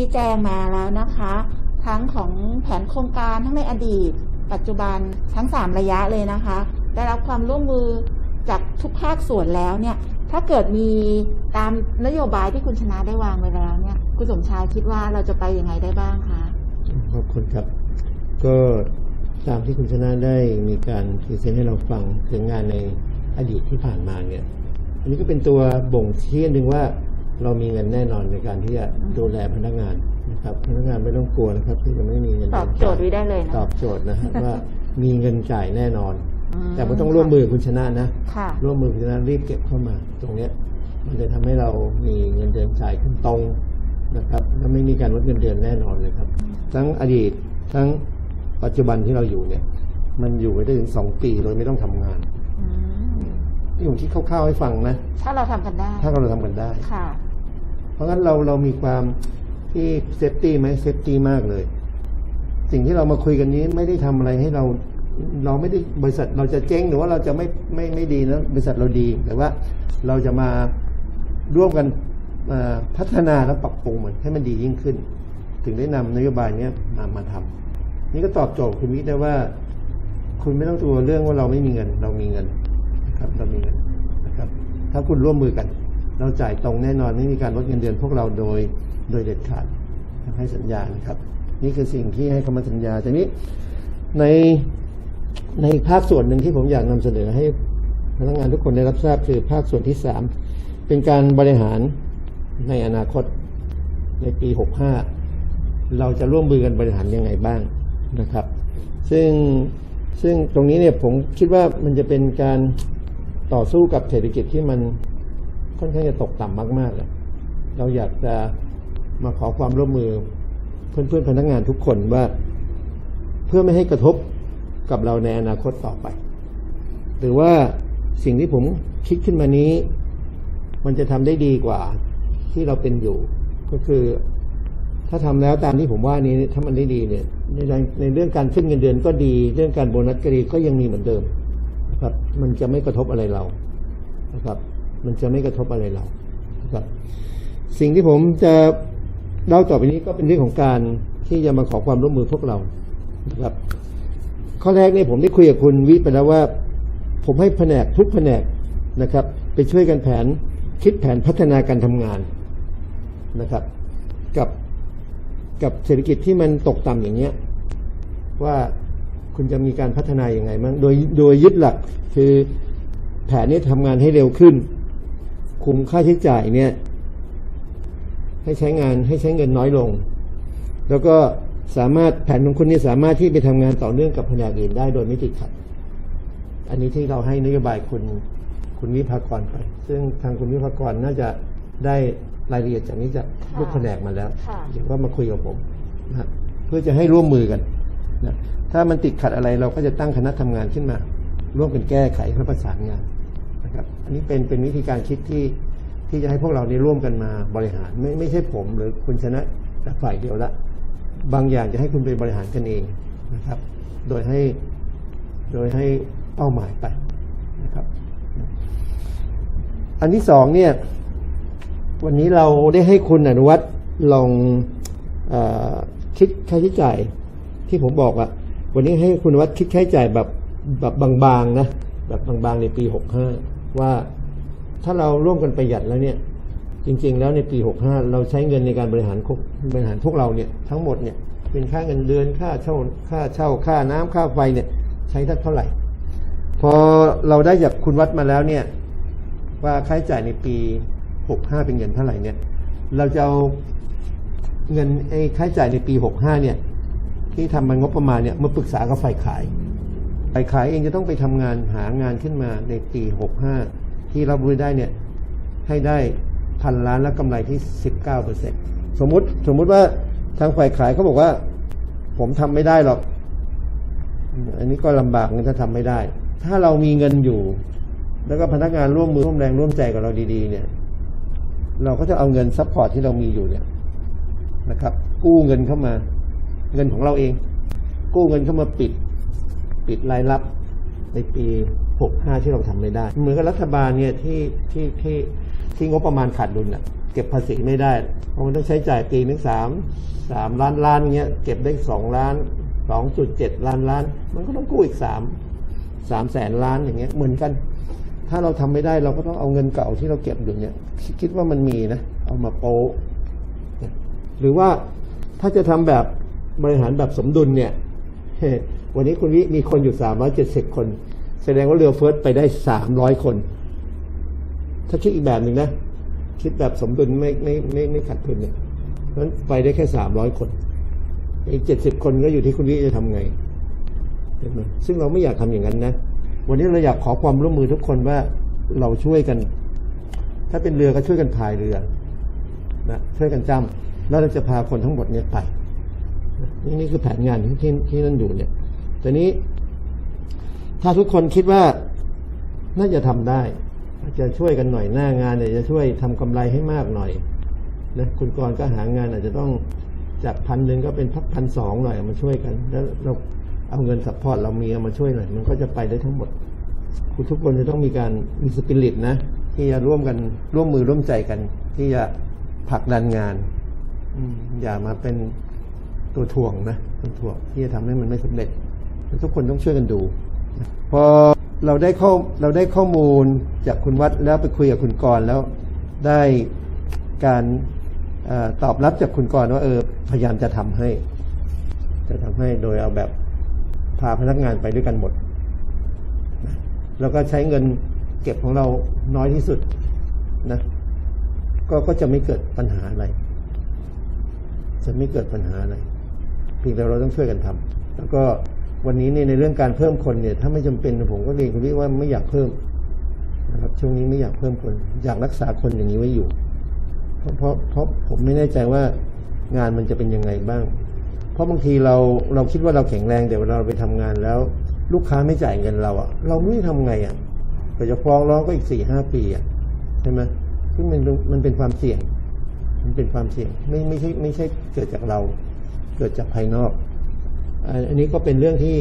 จากที่คุณชนะได้ชี้แจงมาแล้วนะคะ ทั้งของแผนโครงการทั้งในอดีต ปัจจุบันทั้ง 3 ระยะเลยนะคะ ได้รับความร่วมมือจากทุกภาคส่วนแล้วเนี่ย ถ้าเกิดมีตามนโยบายที่คุณชนะได้วางไว้แล้วเนี่ยคุณสมชายคิดว่าเราจะไปยังไงได้บ้างคะขอบคุณครับ ก็ตามที่คุณชนะได้มีการพรีเซนต์ให้เราฟังถึงงานในอดีตที่ผ่านมาเนี่ย อันนี้ก็เป็นตัวบ่งชี้อันหนึ่งว่า เรามีเงินแน่นอนในการที่จะดูแลพนักงานนะครับพนักงานไม่ต้องกลัวนะครับ ที่จะไม่มีเงินตอบโจทย์ไว้ได้เลยนะตอบโจทย์นะฮะว่ามีเงินจ่ายแน่นอนมแต่ไม่ต้องร่วมมือกับคุณชนะนะค่ะร่วมมือคุณชนะรีบเก็บเข้ามา ตรงเนี้ย มันจะทำให้เรามีเงินเดือนจ่ายขึ้นตรงนะครับและไม่มีการลดเงินเดือนแน่นอนเลยครับ ทั้งอดีตทั้งปัจจุบันที่เราอยู่เนี่ย มันอยู่ไปได้ถึงสองปีโดยไม่ต้องทำงานอืมที่ผมคิดคร่าวๆให้ฟังนะ ถ้าเราทำกันได้ ถ้าเราทำกันได้ค่ะเพ ราะงั้นเราเรามีความที่เซฟตี้ไหมเซฟตี้มากเลย สิ่งที่เรามาคุยกันนี้ไม่ได้ทำอะไรให้เรา เราไม่ได้บริษัทเราจะเจ๊งหรือว่าเราจะไม่ไม่ไม่ดีนะบริษัทเราดี แต่ว่าเราจะมาร่วมกันพัฒนาและปรับปรุงมันให้มันดียิ่งขึ้น ถึงได้นำนโยบายเนี้มามาทำนี่ก็ตอบโจทย์คุณวิทย์ได้ว่า คุณไม่ต้องกลัวเรื่องว่าเราไม่มีเงิน เรามีเงินนะครับ เรามีเงินนะครับ ถ้าคุณร่วมมือกัน เราจ่ายตรงแน่นอนไม่มีการลดเงินเดือนพวกเราโดยโดยเด็ดขาดให้สัญญานะครับ นี่คือสิ่งที่ให้คำมั่นสัญญาทีนี้ในในภาคส่วนหนึ่งที่ผมอยากนำเสนอให้พนักงานทุกคนได้รับทราบคือภาคส่วนที่สามเป็นการบริหารในอนาคตในปีหกห้าเราจะร่วมมือกันบริหารยังไงบ้างนะครับ ซึ่งซึ่งตรงนี้เนี่ยผมคิดว่ามันจะเป็นการต่อสู้กับเศรษฐกิจที่มัน ค่อนข้างจะตกต่ำมากๆเลยเราอยากจะมาขอความร่วมมือเพื่อนๆพนักงานทุกคนว่า เพื่อไม่ให้กระทบกับเราในอนาคตต่อไป หรือว่าสิ่งที่ผมคิดขึ้นมานี้ มันจะทำได้ดีกว่าที่เราเป็นอยู่ ก็คือ ถ้าทำแล้วตามที่ผมว่านี้ถ้ามันได้ดีเนี่ยในในเรื่องการขึ้นเงินเดือนก็ดี เรื่องการโบนัสก็ดีก็ยังมีเหมือนเดิมนะครับ มันจะไม่กระทบอะไรเรานะครับ มันจะไม่กระทบอะไรเราครับ สิ่งที่ผมจะเล่าต่อไปนี้ก็เป็นเรื่องของการที่จะมาขอความร่วมมือพวกเรานะครับ ข้อแรกเนี่ยผมได้คุยกับคุณวิไปแล้วว่า ผมให้แผนกทุกแผนกนะครับ ไปช่วยกันแผนคิดแผนพัฒนาการทำงานนะครับ กับกับเศรษฐกิจที่มันตกต่ำอย่างเนี้ย ว่าคุณจะมีการพัฒนาอย่างไงมั้งโดยโดยยึดหลักคือแผนนี้ทำงานให้เร็วขึ้น คุมค่าใช้จ่ายเนี่ย ให้ใช้งานให้ใช้เงินน้อยลง แล้วก็สามารถแผนของคุณนี่สามารถที่ไปทำงานต่อเนื่องกับแผนกอื่นได้โดยไม่ติดขัด อันนี้ที่เราให้นโยบายคุณคุณวิภากรไป ซึ่งทางคุณวิภากรน่าจะได้รายละเอียดจากนี้จากลูกแผนกมาแล้วค่ะเดี๋ยวก็มาคุยกับผมนะครับเพื่อจะให้ร่วมมือกันนะถ้ามันติดขัดอะไรเราก็จะตั้งคณะทำงานขึ้นมา ร่วมกันแก้ไขเพื่อประสานงาน นะครับอันนี้เป็นเป็นวิธีการคิดที่ที่จะให้พวกเราได้ร่วมกันมาบริหาร ไม่ไม่ใช่ผมหรือคุณชนะแต่ฝ่ายเดียวละ บางอย่างจะให้คุณไปบริหารกันเองนะครับ โดยให้โดยให้เป้าหมายไปนะครับ อันที่สองเนี่ย วันนี้เราได้ให้คุณอนุวัตรลองออคิดค่าใช้จ่ายที่ผมบอกอะวันนี้ให้คุณอนุวัตรคิดค่าใช้จ่ายแบบแบบบางๆนะแบบบางๆในปีหกห้า ว่าถ้าเราร่วมกันประหยัดแล้วเนี่ยจริง ๆ แล้วในปีหกห้าเราใช้เงินในการบริหารบริหารพวกเราเนี่ยทั้งหมดเนี่ยเป็นค่าเงินเดือนค่าเช่าค่าเช่าค่าน้ำค่าไฟเนี่ยใช้เท่าไหร่ พอเราได้จากคุณวัดมาแล้วเนี่ยว่าค่าใช้จ่ายในปี 65 เป็นเงินเท่าไหร่เนี่ยเราจะเอาเงินไอ้ค่าใช้จ่ายในปี 65 เนี่ยที่ทำมันงบประมาณเนี่ยมาปรึกษากับฝ่ายขาย ฝ่ายขายเองจะต้องไปทำงานหางานขึ้นมาในปี 65 ที่รับรู้ได้เนี่ยให้ได้พันล้านและกำไรที่ 19เปอร์เซ็นสมมติสมมุติว่าทางฝ่ายขายเขาบอกว่า ผมทำไม่ได้หรอก อันนี้ก็ลำบากนถ้าทำไม่ได้ ถ้าเรามีเงินอยู่ แล้วก็พนักงานร่วมมือร่วมแรงร่วมใจกับเราดีๆ เนี่ย เราก็จะเอาเงินซัพพอร์ตที่เรามีอยู่เนี่ยนะครับ กู้เงินเข้ามา เงินของเราเอง กู้เงินเข้ามาปิด ปิดรายรับในปีหกห้าที่เราทำไม่ได้ เหมือนกับรัฐบาลเนี่ยที่ที่ที่ที่งบประมาณขาดดุลอะเก็บภาษีไม่ได้ เพราะมันต้องใช้จ่ายปีนึงสามสามล้านล้านเงี้ยเก็บได้สองล้านสองจุดเจ็ดล้านล้าน มันก็ต้องกู้อีกสามสามแสนล้านอย่างเงี้ยเหมือนกัน ถ้าเราทำไม่ได้เราก็ต้องเอาเงินเก่าที่เราเก็บอยู่เนี่ย คิดว่ามันมีนะ เอามาโปะเนี่ยหรือว่าถ้าจะทำแบบบริหารแบบสมดุลเนี่ย วันนี้คุณวิมีคนอยู่สามร้อยเจ็ดสิบคน แสดงว่าเรือเฟิร์สไปได้สามร้อยคน ถ้าคิดอีกแบบหนึ่งนะ คิดแบบสมดุลไม่ไม่ไม่ไม่ขัดทุนเนี่ยเพราะนั้นไปได้แค่สามร้อยคน อีกเจ็ดสิบคนก็อยู่ที่คุณวิจะทำไงเห็นไหมซึ่งเราไม่อยากทำอย่างนั้นนะ วันนี้เราอยากขอความร่วมมือทุกคนว่าเราช่วยกัน ถ้าเป็นเรือก็ช่วยกันพายเรือนะช่วยกันจำแล้วเราจะพาคนทั้งหมดเนี่ยไปนี่นี่คือแผนงานที่ที่นั่นอยู่เนี่ย แต่นี้ ถ้าทุกคนคิดว่าน่าจะทำได้จะช่วยกันหน่อยหน้างานเนี่ยจะช่วยทำกำไรให้มากหน่อยนะคุณกรก็หางานอาจจะต้องจากพันหนึ่งก็เป็นพักพันสองหน่อยมาช่วยกัน แล้วเราเอาเงินสัพพอร์ตเรามีเอามาช่วยหน่อยมันก็จะไปได้ทั้งหมด คุณทุกคนจะต้องมีการมีสปิริตนะที่จะร่วมกันร่วมมือร่วมใจกัน ที่จะผลักดันงานอืมอย่ามาเป็นตัวถ่วงนะตัวถ่วงที่จะทำให้มันไม่สำเร็จ ทุกคนต้องช่วยกันดู พอเราได้ข้อเราได้ข้อมูลจากคุณวัดแล้วไปคุยกับคุณกรแล้วได้การอตอบรับจากคุณกรว่าเออพยายามจะทำให้ จะทำให้โดยเอาแบบพาพนักงานไปด้วยกันหมด แล้วก็ใช้เงินเก็บของเราน้อยที่สุดนะก็ก็จะไม่เกิดปัญหาอะไร จะไม่เกิดปัญหาอะไรเพียงแต่เราต้องช่วยกันทำแล้วก็ วันนี้เนี่ยในเรื่องการเพิ่มคนเนี่ย ถ้าไม่จำเป็นผมก็เรียนคุณพี่ว่าไม่อยากเพิ่มนะครับช่วงนี้ไม่อยากเพิ่มคน อยากรักษาคนอย่างนี้ไว้อยู่ เพราะเพราะเพราะผมไม่แน่ใจว่างานมันจะเป็นยังไงบ้าง เพราะบางทีเราเราคิดว่าเราแข็งแรงแต่เวลาเราไปทำงานแล้ว ลูกค้าไม่จ่ายเงินเราอะเราไม่รู้จะทำไงอะแต่จะฟ้องร้องก็อีกสี่ห้าปีอะใช่ไหมซึ่งมันมันเป็นความเสี่ยง มันเป็นความเสี่ยง ไม่ไม่ใช่ไม่ใช่เกิดจากเรา เกิดจากภายนอก อันนี้ก็เป็นเรื่องที่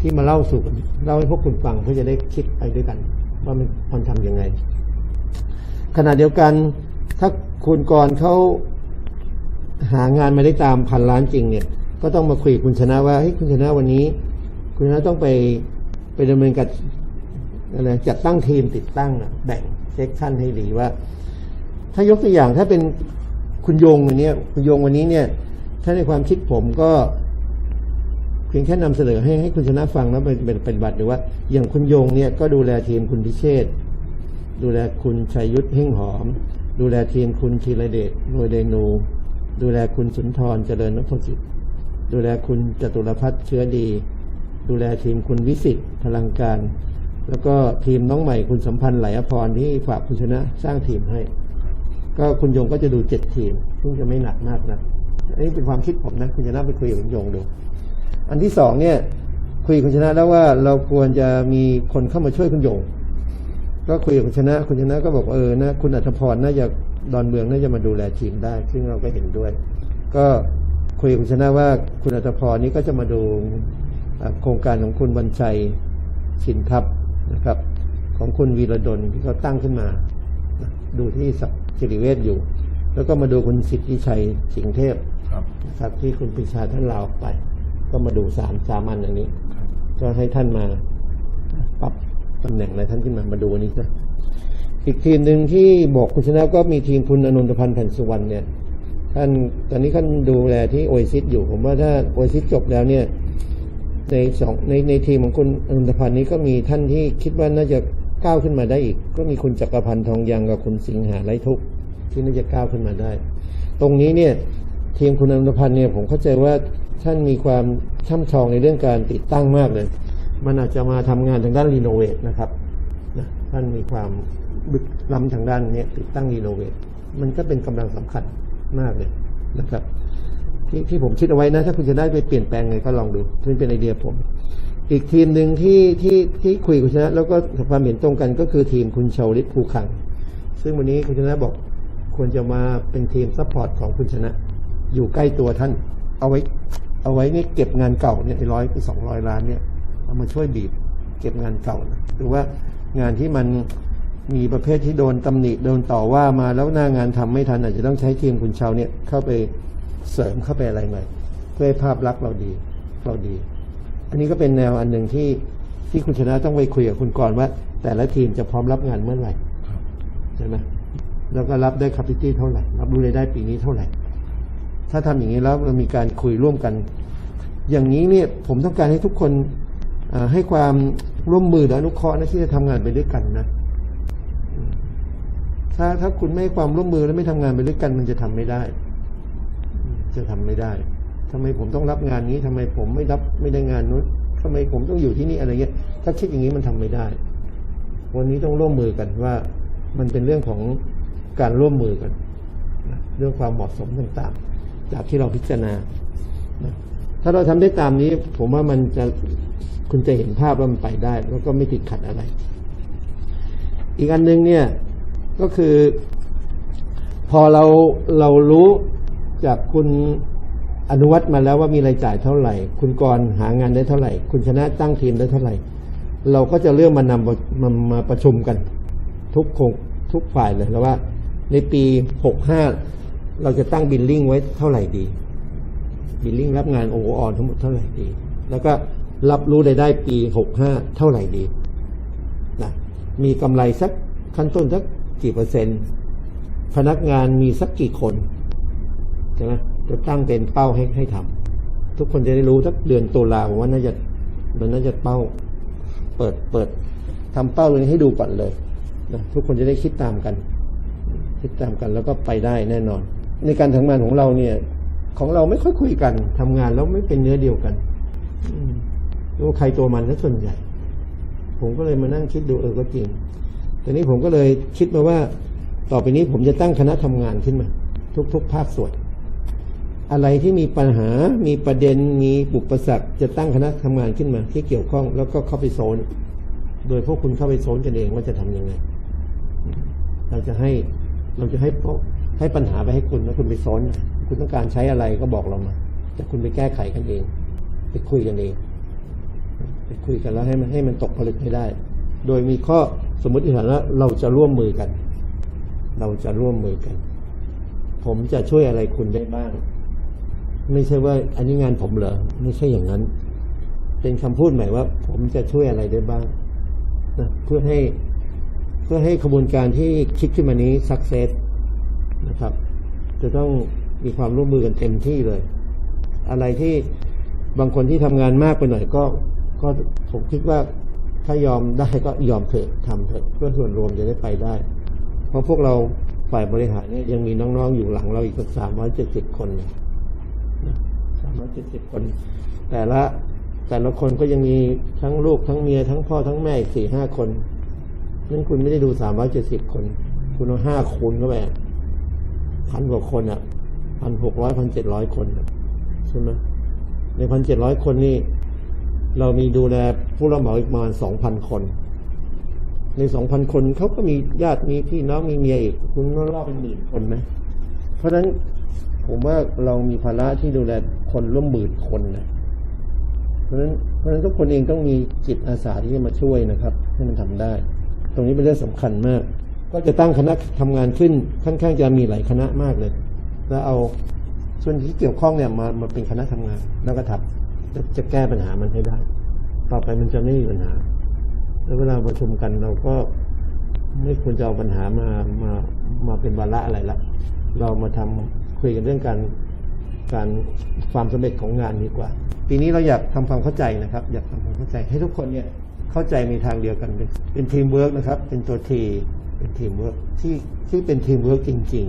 ที่มาเล่าสู่เล่าให้พวกคุณฟังเพื่อจะได้คิดไปด้วยกัน ว่ามันมันทำยังไง ขณะเดียวกันถ้าคุณกรเขาหางานมาได้ตามพันล้านจริงเนี่ย ก็ต้องมาคุยคุณชนะว่าเฮ้ยคุณชนะวันนี้ คุณชนะต้องไปไปดำเนินการอะไรจัดตั้งทีมติดตั้งอะแบ่งเซ็กชันให้ดีว่า ถ้ายกตัวอย่างถ้าเป็นคุณยงวันนี้คุณยงวันนี้เนี่ย ถ้าในความคิดผมก็ เพียงแค่นำเสนอให้ให้คุณชนะฟังแล้วเป็นเป็นป็นบัตรหรือว่า อย่างคุณโยงเนี่ยก็ดูแลทีมคุณพิเชษดูแลคุณชัยยุทธเพ่งหอม ดูแลทีมคุณธีรเดชโรยเดนู ดูแลคุณสุนทรเจริญนพสิทธิ์ดูแลคุณจตุรพัฒน์เชื้อดี ดูแลทีมคุณวิสิทธิ์พลังการ แล้วก็ทีมน้องใหม่คุณสัมพันธ์ไหลอภรที่ฝากคุณชนะสร้างทีมให้ ก็คุณยงก็จะดูเจ็ดทีมซึ่งจะไม่หนักมากนะอันนี้เป็นความคิดผมนะ คุณชนะไปคุยกับคุณยงดู อันที่สองเนี่ย คุยกับคุณชนะแล้วว่าเราควรจะมีคนเข้ามาช่วยคุณยง ก็คุยกับคุณชนะ คุณชนะก็บอกว่าเออนะคุณอัธพรน่าจะดอนเมืองน่าจะมาดูแลทีมได้ ซึ่งเราก็เห็นด้วย ก็คุยกับคุณชนะว่าคุณอัธพรนี้ก็จะมาดูอ่าโครงการของคุณวันชัยชินทัพนะครับ ของคุณวีระดลที่เขาตั้งขึ้นมานะดูที่สักสิริเวชอยู่ แล้วก็มาดูคุณสิทธิชัยสิงห์เทพครับนะครับ ที่คุณปรีชาท่านลาออกไป ก็มาดูสามสามอันอันนี้ ก็ให้ท่านมาปรับตำแหน่งอะไรท่านขึ้นมามาดูอันนี้ซะอีกทีมหนึ่งที่บอกคุณชนะก็มีทีมคุณอนุนทพันธ์แผ่นสุวรรณเนี่ยท่านตอนนี้ท่านดูแลที่โอซิสอยู่ ผมว่าถ้าโอซิสจบแล้วเนี่ย ในสองในในทีมของคุณอนุนทพันธ์นี้ก็มีท่านที่คิดว่าน่าจะก้าวขึ้นมาได้อีก ก็มีคุณจักรพันธ์ทองยังกับคุณสิงหาไรทุกที่น่าจะก้าวขึ้นมาได้ ตรงนี้เนี่ยทีมคุณอนุพันธ์เนี่ยผมเข้าใจว่า ท่านมีความช่ำชองในเรื่องการติดตั้งมากเลย มันอาจจะมาทำงานทางด้านรีโนเวทนะครับนะท่านมีความบึกล้ำทางด้านนี้ติดตั้งรีโนเวทมันก็เป็นกำลังสำคัญมากเลยนะครับ ที่ที่ผมคิดเอาไว้นะ ถ้าคุณจะได้ไปเปลี่ยนแปลงไงก็ลองดูนี่เป็นไอเดียผม อีกทีมหนึ่งที่ที่ที่คุยกับคุณชนะ แล้วก็ความเห็นตรงกันก็คือทีมคุณชาวลิตภูขัง ซึ่งวันนี้คุณชนะบอกควรจะมาเป็นทีมซัพพอร์ตของคุณชนะ อยู่ใกล้ตัวท่าน เอาไว้ เอาไว้เนี่ยเก็บงานเก่าเนี่ยร้อยไปสองร้อยล้านเนี่ยเอามาช่วยบีบเก็บงานเก่านะหรือว่างานที่มันมีประเภทที่โดนตำหนิโดนต่อว่ามาแล้วหน้างานทำไม่ทันอาจจะต้องใช้ทีมคุณเชาวเนี่ยเข้าไปเสริมเข้าไปอะไรหน่อยเพื่อให้ภาพลักษณ์เราดีเราดี อันนี้ก็เป็นแนวอันหนึ่งที่ที่คุณชนะต้องไปคุยกับคุณก่อนว่า แต่ละทีมจะพร้อมรับงานเมื่อไหร่ใช่ไหมแล้วก็รับได้คัพซิตี้เท่าไหร่ รับรู้รายได้ปีนี้เท่าไหร่ ถ้าทำอย่างนี้แล้วมันมีการคุยร่วมกัน อย่างนี้เนี่ยผมต้องการให้ทุกคนให้ความร่วมมือและอนุเคราะห์นะที่จะทำงานไปด้วยกันนะถ้าถ้าคุณไม่ให้ความร่วมมือและไม่ทำงานไปด้วยกัน มันจะทำไม่ได้ จะทำไม่ได้ทำไมผมต้องรับงานนี้ทำไมผมไม่รับไม่ได้งานนู้นทำไมผมต้องอยู่ที่นี่อะไรเงี้ย ถ้าคิดอย่างนี้มันทำไม่ได้ วันนี้ต้องร่วมมือกันว่ามันเป็นเรื่องของการร่วมมือกัน เรื่องความเหมาะสมต่างๆ จากที่เราพิจารณา ถ้าเราทำได้ตามนี้ ผมว่ามันจะคุณจะเห็นภาพว่ามันไปได้ แล้วก็ไม่ติดขัดอะไร อีกอันหนึงเนี่ยก็คือ พอเราเรารู้จากคุณอนุวัตมาแล้วว่ามีรายจ่ายเท่าไหร่ คุณกรณ์หางานได้เท่าไหร่ คุณชนะตั้งทีมได้เท่าไหร่ เราก็จะเริ่มมานำมามาประชุมกัน ทุกคงทุกฝ่ายเลยแล้วว่า ในปีหกห้า เราจะตั้งบิลลิ่งไว้เท่าไหร่ดี บิลลิ่งรับงานโอออนทั้งหมดเท่าไหร่ดี แล้วก็รับรู้รายได้ปีหกห้าเท่าไหร่ดีนะมีกำไรสักขั้นต้นสักกี่เปอร์เซ็นต์ พนักงานมีสักกี่คนใช่ไหมจะตั้งเป็นเป้าให้ให้ทำทุกคนจะได้รู้สักเดือนตุลาผมว่าน่าจะมันน่าจะเป้า เปิดเปิดทำเป้าเลยให้ดูก่อนเลยนะทุกคนจะได้คิดตามกัน คิดตามกันแล้วก็ไปได้แน่นอน ในการทำงานของเราเนี่ย ของเราไม่ค่อยคุยกันทำงานแล้วไม่เป็นเนื้อเดียวกันตัวใครตัวมันซะส่วนใหญ่ ผมก็เลยมานั่งคิดดูเออก็จริงแต่นี้ผมก็เลยคิดมาว่า ต่อไปนี้ผมจะตั้งคณะทำงานขึ้นมา ทุก ๆ ภาคส่วน อะไรที่มีปัญหา มีประเด็น มีอุปสรรคจะตั้งคณะทำงานขึ้นมา ที่เกี่ยวข้องแล้วก็เข้าไปโซน โดยพวกคุณเข้าไปโซนกันเองว่าจะทำยังไง เราจะให้เราจะให้ ให้ปัญหาไปให้คุณแล้วคุณไปโซนคุณต้องการใช้อะไรก็บอกเรามา แต่คุณไปแก้ไขกันเอง ไปคุยกันเอง ไปคุยกันแล้วให้มันให้มันตกผลึกให้ได้ โดยมีข้อสมมติฐานว่าเราจะร่วมมือกัน เราจะร่วมมือกัน ผมจะช่วยอะไรคุณได้บ้าง ไม่ใช่ว่า อันนี้งานผมเหรอ ไม่ใช่อย่างนั้น เป็นคำพูดหมายว่า ผมจะช่วยอะไรได้บ้างนะเพื่อให้ เพื่อให้ขบวนการที่คิดขึ้นมานี้สักเซส นะครับ จะต้องมีความร่วมมือกันเต็มที่เลย อะไรที่บางคนที่ทำงานมากไปหน่อยก็ ก็ผมคิดว่าถ้ายอมได้ก็ยอมเถอะทำเถอะเพื่อส่วนรวมจะได้ไปได้ เพราะพวกเราฝ่ายบริหารเนี่ยยังมีน้องๆอยู่หลังเราอีกสักสามร้อยเจ็ดสิบคนสามร้อยเจ็ดสิบคน แต่ละแต่ละคนก็ยังมีทั้งลูกทั้งเมียทั้งพ่อทั้งแม่อีกสี่ห้าคนนั่นคุณไม่ได้ดูสามร้อยเจ็ดสิบคน คุณเอาห้าคูณเข้าไป พันกว่าคนอะพันหกร้อยพันเจ็ดร้อยคนใช่ไหมในพันเจ็ดร้อยคนนี่เรามีดูแลผู้รับเหมาอีกประมาณสองพันคน ในสองพันคนเขาก็มีญาติมีพี่น้องมีเมียอีก คุณก็รอบเป็นหมื่นคนไหมเพราะฉะนั้นผมว่าเรามีภาระที่ดูแลคนร่วมหมื่นคนนะเพราะฉะนั้นเพราะฉะนั้นทุกคนเองต้องมีจิตอาสาที่จะมาช่วยนะครับ ให้มันทำได้ ตรงนี้เป็นเรื่องสำคัญมาก ก็จะตั้งคณะทำงานขึ้นค่อนข้างจะมีหลายคณะมากเลย แล้วเอาส่วนที่เกี่ยวข้องเนี่ยมามาเป็นคณะทำงาน แล้วก็ทำจะจะแก้ปัญหามันให้ได้ ต่อไปมันจะไม่มีปัญหา แล้วเวลาประชุมกันเราก็ไม่ควรจะเอาปัญหามามามาเป็นวาระอะไรละเรามาทำคุยกันเรื่องการการความสำเร็จของงานดีกว่า ปีนี้เราอยากทำความเข้าใจนะครับ อยากทำความเข้าใจให้ทุกคนเนี่ยเข้าใจในทางเดียวกันเป็นเป็นทีมเวิร์กนะครับ เป็นตัวที เป็นทีมเวิร์กที่ที่เป็นทีมเวิร์กจริง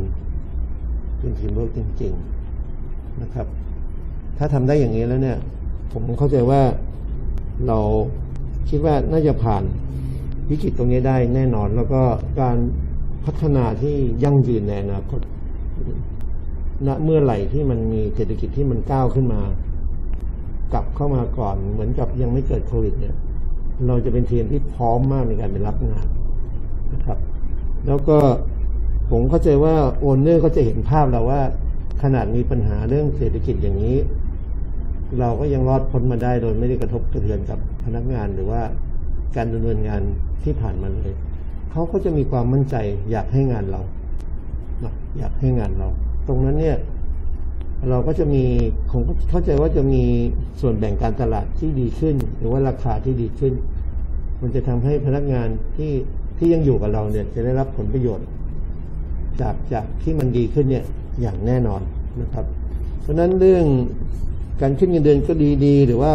ๆ เป็นทีมเวิร์กจริง ๆนะครับ ถ้าทำได้อย่างนี้แล้วเนี่ย ผมเข้าใจว่าเราคิดว่าน่าจะผ่านวิกฤตตรงนี้ได้แน่นอน แล้วก็การพัฒนาที่ยั่งยืนในอนาคตณเมื่อไหร่ที่มันมีเศรษฐกิจที่มันก้าวขึ้นมา กลับเข้ามาก่อนเหมือนกับยังไม่เกิดโควิดเนี่ย เราจะเป็นทีมที่พร้อมมากในการไปรับงานนะครับ แล้วก็ผมเข้าใจว่าโอนเนอร์ก็จะเห็นภาพแล้วว่า ขนาดมีปัญหาเรื่องเศรษฐกิจอย่างนี้ เราก็ยังรอดพ้นมาได้โดยไม่ได้กระทบกระเทือนกับพนักงานหรือว่าการดำเนินงานที่ผ่านมาเลยเขาก็จะมีความมั่นใจอยากให้งานเราอยากให้งานเรา ตรงนั้นเนี่ย เราก็จะมีผมก็เข้าใจว่าจะมีส่วนแบ่งการตลาดที่ดีขึ้น หรือว่าราคาที่ดีขึ้น มันจะทำให้พนักงานที่ ที่ยังอยู่กับเราเนี่ยจะได้รับผลประโยชน์ จากจากที่มันดีขึ้นเนี่ยอย่างแน่นอนนะครับ เพราะฉะนั้นเรื่องการขึ้นเงินเดือนก็ดีดี หรือว่า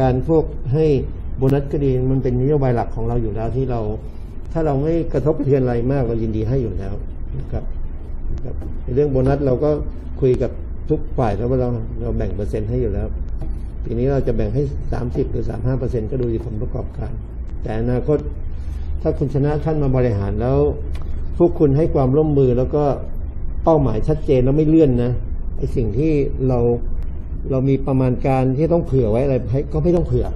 การพวกให้โบนัสก็ดีมันเป็นนโยบายหลักของเราอยู่แล้วที่เรา ถ้าเราไม่กระทบกระเทือนอะไรมากเรายินดีให้อยู่แล้วนะครับเรื่องโบนัสเราก็คุยกับทุกฝ่ายแล้วว่าเราเราแบ่งเปอร์เซ็นต์ให้อยู่แล้วทีนี้เราจะแบ่งให้สามสิบหรือสามห้าเปอร์เซ็นต์ก็ดูที่ผลประกอบการ แต่อนาคต ถ้าคุณชนะท่านมาบริหารแล้ว พวกคุณให้ความร่วมมือแล้วก็เป้าหมายชัดเจนแล้วไม่เลื่อนนะไอสิ่งที่เราเรามีประมาณการที่ต้องเผื่อไว้อะไรก็ไม่ต้องเผื่อ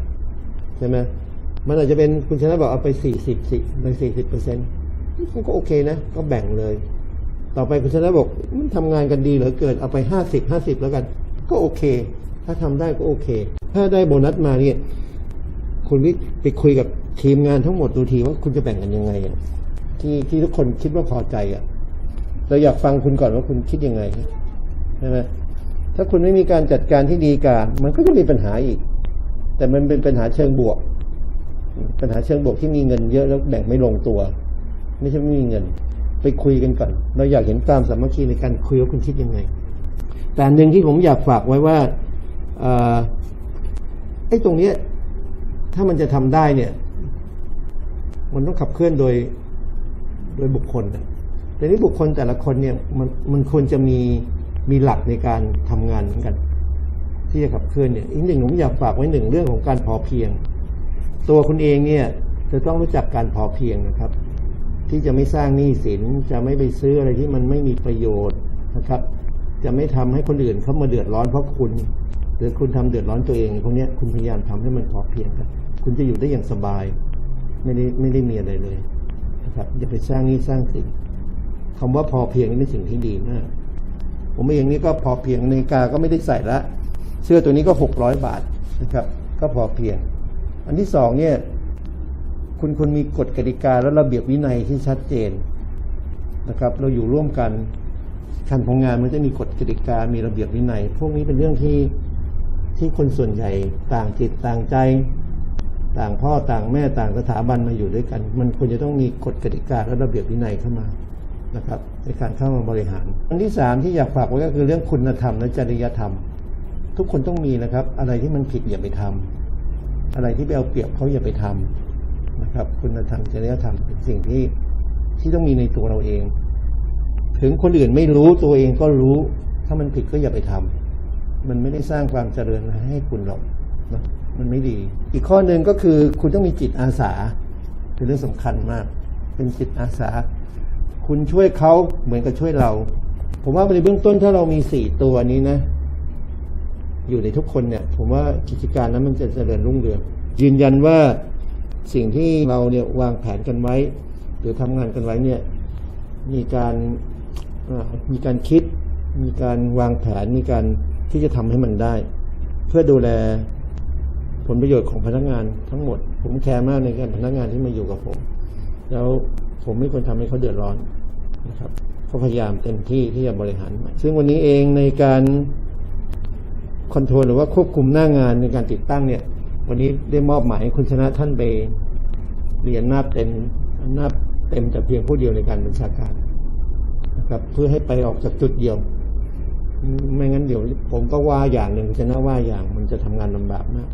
ใช่ไหมมันอาจจะเป็นคุณชนะบอกเอาไปสี่สิบสิไปสี่สิบเปอร์เซ็นต์ก็โอเคนะ ก็แบ่งเลย ต่อไปคุณชนะบอกมันทำงานกันดีเหลือเกินเอาไปห้าสิบห้าสิบแล้วกัน ก็โอเค ถ้าทำได้ก็โอเค ถ้าได้โบนัสมาเนี่ยคุณวิไปคุยกับ ทีมงานทั้งหมดดูทีว่าคุณจะแบ่งกันยังไงที่ที่ทุกคนคิดว่าพอใจอะเราอยากฟังคุณก่อนว่าคุณคิดยังไงใช่ไหมถ้าคุณไม่มีการจัดการที่ดีกามันก็จะมีปัญหาอีก แต่มันเป็นปัญหาเชิงบวก ปัญหาเชิงบวกที่มีเงินเยอะแล้วแบ่งไม่ลงตัว ไม่ใช่ไม่มีเงิน ไปคุยกันก่อน เราอยากเห็นความสามัคคีในการคุยว่าคุณคิดยังไง แต่หนึ่งที่ผมอยากฝากไว้ว่าไอ้ตรงเนี้ยถ้ามันจะทำได้เนี่ย มันต้องขับเคลื่อนโดยโดยบุคคลแต่นี้บุคคลแต่ละคนเนี่ยมันมันควรจะมีมีหลักในการทำงานเหมือนกัน ที่จะขับเคลื่อนเนี่ยอีกหนึ่งผมอยากฝากไว้หนึ่งเรื่องของการพอเพียง ตัวคุณเองเนี่ยจะต้องรู้จักการพอเพียงนะครับ ที่จะไม่สร้างหนี้สินจะไม่ไปซื้ออะไรที่มันไม่มีประโยชน์นะครับ จะไม่ทำให้คนอื่นเขามาเดือดร้อนเพราะคุณ หรือคุณทำเดือดร้อนตัวเองพวกนี้คุณพยายามทำให้มันพอเพียงครับคุณจะอยู่ได้อย่างสบาย ไม่ได้ไม่ได้มีอะไรเลยนะครับอย่าไปสร้างนี้สร้างสินคำว่าพอเพียงนี่เป็นสิ่งที่ดีมาก ผมเองนี่ก็พอเพียงนาฬิกาก็ไม่ได้ใส่ละ เสื้อตัวนี้ก็หกร้อยบาทนะครับ ก็พอเพียง อันที่สองเนี่ย คุณคุณมีกฎกติกาและระเบียบวินัยที่ชัดเจนนะครับ เราอยู่ร่วมกันการทำงานมันจะมีกฎกติกามีระเบียบวินัย พวกนี้เป็นเรื่องที่ที่คนส่วนใหญ่ต่างจิตต่างใจ ต่างพ่อต่างแม่ต่างสถาบันมาอยู่ด้วยกัน มันควรจะต้องมีกฎกติกาและระเบียบวินัยเข้ามานะครับ ในการเข้ามาบริหาร อันที่สามที่อยากฝากไว้ก็คือเรื่องคุณธรรมและจริยธรรม ทุกคนต้องมีนะครับ อะไรที่มันผิดอย่าไปทำอะไรที่ไปเอาเปรียบเขาอย่าไปทำนะครับ คุณธรรมจริยธรรมเป็นสิ่งที่ที่ต้องมีในตัวเราเอง ถึงคนอื่นไม่รู้ตัวเองก็รู้ ถ้ามันผิดก็อย่าไปทำมันไม่ได้สร้างความเจริญให้คุณหรอกนะ มันไม่ดี อีกข้อหนึ่งก็คือคุณต้องมีจิตอาสาเป็นเรื่องสำคัญมาก เป็นจิตอาสา คุณช่วยเขาเหมือนกับช่วยเรา ผมว่าในเบื้องต้นถ้าเรามีสี่ตัวนี้นะ อยู่ในทุกคนเนี่ย ผมว่ากิจการนั้นมันจะเจริญรุ่งเรืองยืนยันว่าสิ่งที่เราเนี่ยวางแผนกันไว้ หรือทำงานกันไว้เนี่ย มีการมีการคิด มีการวางแผนมีการที่จะทำให้มันได้ เพื่อดูแล ผลประโยชน์ของพนักงานทั้งหมด ผมแคร์มากในการพนักงานที่มาอยู่กับผม แล้วผมไม่ควรทำให้เขาเดือดร้อนนะครับก็พยายามเต็มที่ที่จะบริหารมันซึ่งวันนี้เองในการคอนโทรลหรือว่าควบคุมหน้างานในการติดตั้งเนี่ย วันนี้ได้มอบหมายให้คุณชนะท่านไปเรียนหน้าเต็มหน้าเต็มแต่เพียงผู้เดียวในการบัญชาการนะครับ เพื่อให้ไปออกจากจุดเดียวไม่งั้นเดี๋ยวผมก็ว่าอย่างหนึ่งคุณชนะว่าอย่างมันจะทำงานลำบากมาก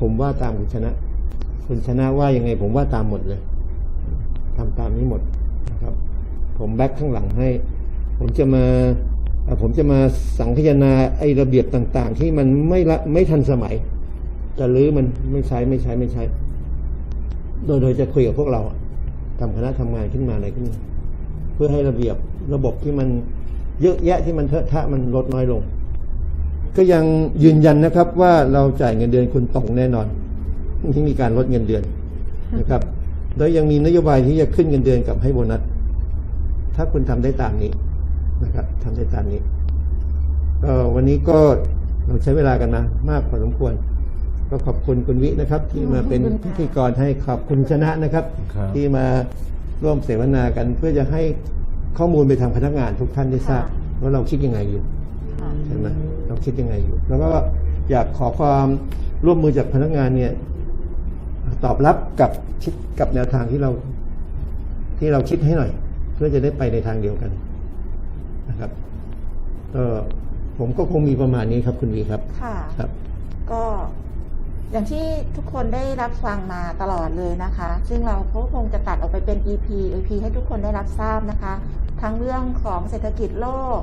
ผมว่าตามคุณชนะ คุณชนะว่ายังไง ผมว่าตามหมดเลยทำตามนี้หมดนะครับ ผมแบ็คข้างหลังให้ ผมจะมาผมจะมาสังคายนาไอ้ระเบียบต่าง ๆ ที่มันไม่ละไม่ทันสมัย จะรื้อมันไม่ใช้ไม่ใช้ไม่ใช้ โดยโดยจะคุยกับพวกเราทำคณะทำงานขึ้นมาอะไรขึ้นมาเพื่อให้ระเบียบระบบที่มันเยอะแยะที่มันเทอะทะมันลดน้อยลง ก็ยังยืนยันนะครับว่าเราจ่ายเงินเดือนคุณตรงแน่นอนที่มีการลดเงินเดือนนะครับ แล้วยังมีนโยบายที่จะขึ้นเงินเดือนกับให้โบนัส ถ้าคุณทำได้ตามนี้นะครับทำได้ตามนี้ก็วันนี้ก็เราใช้เวลากันมามากพอสมควร ก็ขอบคุณคุณวินะครับ ที่มาเป็นขอบคุณค่ะพิธีกรให้ขอบคุณชนะนะครับครับ ที่มาร่วมเสวนากันเพื่อจะให้ข้อมูลไปทางพนักงานทุกท่านได้ทราบว่าเราคิดยังไงอยู่ค่ะใช่ไหม เราคิดยังไงอยู่ แล้วก็อยากขอความร่วมมือจากพนักงานเนี่ย ตอบรับกับคิดกับแนวทางที่เราที่เราคิดให้หน่อย เพื่อจะได้ไปในทางเดียวกันนะครับก็ผมก็คงมีประมาณนี้ครับคุณวีครับ ค่ะครับ ก็อย่างที่ทุกคนได้รับฟังมาตลอดเลยนะคะ ซึ่งเราก็คงจะตัดออกไปเป็น EP EP ให้ทุกคนได้รับทราบนะคะ ทั้งเรื่องของเศรษฐกิจโลก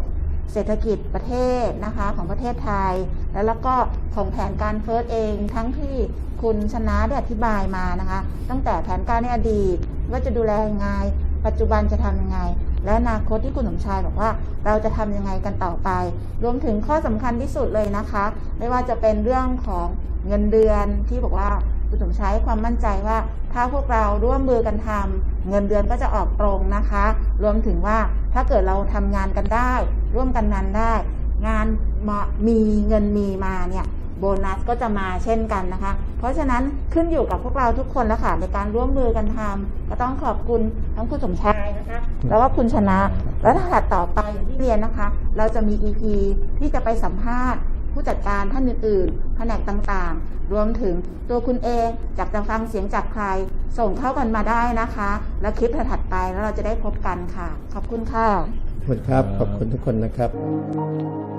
เศรษฐกิจประเทศนะคะของประเทศไทย แล้วแล้วก็ของแผนการเฟิร์สเองทั้งที่คุณชนะได้อธิบายมานะคะ ตั้งแต่แผนการในอดีตว่าจะดูแลยังไง ปัจจุบันจะทำยังไง และอนาคตที่คุณสมชายบอกว่าเราจะทำยังไงกันต่อไป รวมถึงข้อสำคัญที่สุดเลยนะคะ ไม่ว่าจะเป็นเรื่องของเงินเดือนที่บอกว่า คุณสมชายให้ความมั่นใจว่า ถ้าพวกเราร่วมมือกันทำเงินเดือนก็จะออกตรงนะคะ รวมถึงว่าถ้าเกิดเราทำงานกันได้ ร่วมกันนั้นได้ งานม,มีเงินมีมาเนี่ยโบนัสก็จะมาเช่นกันนะคะ เพราะฉะนั้นขึ้นอยู่กับพวกเราทุกคนแล้วค่ะในการร่วมมือกันทำก็ต้องขอบคุณทั้งคุณสมชายนะคะ แล้วก็คุณชนะ แล้วถ้าถัดต่อไปอย่างที่เรียนนะคะ เราจะมี EP ที่จะไปสัมภาษณ์ ผู้จัดการท่านอื่นๆ แผนกต่างๆ รวมถึงตัวคุณเองอยากจะฟังเสียงจากใคร ส่งเข้ากันมาได้นะคะ แล้วคลิปถัดไปแล้วเราจะได้พบกันค่ะ ขอบคุณค่ะขอบคุณครับ ขอบคุณทุกคนนะครับ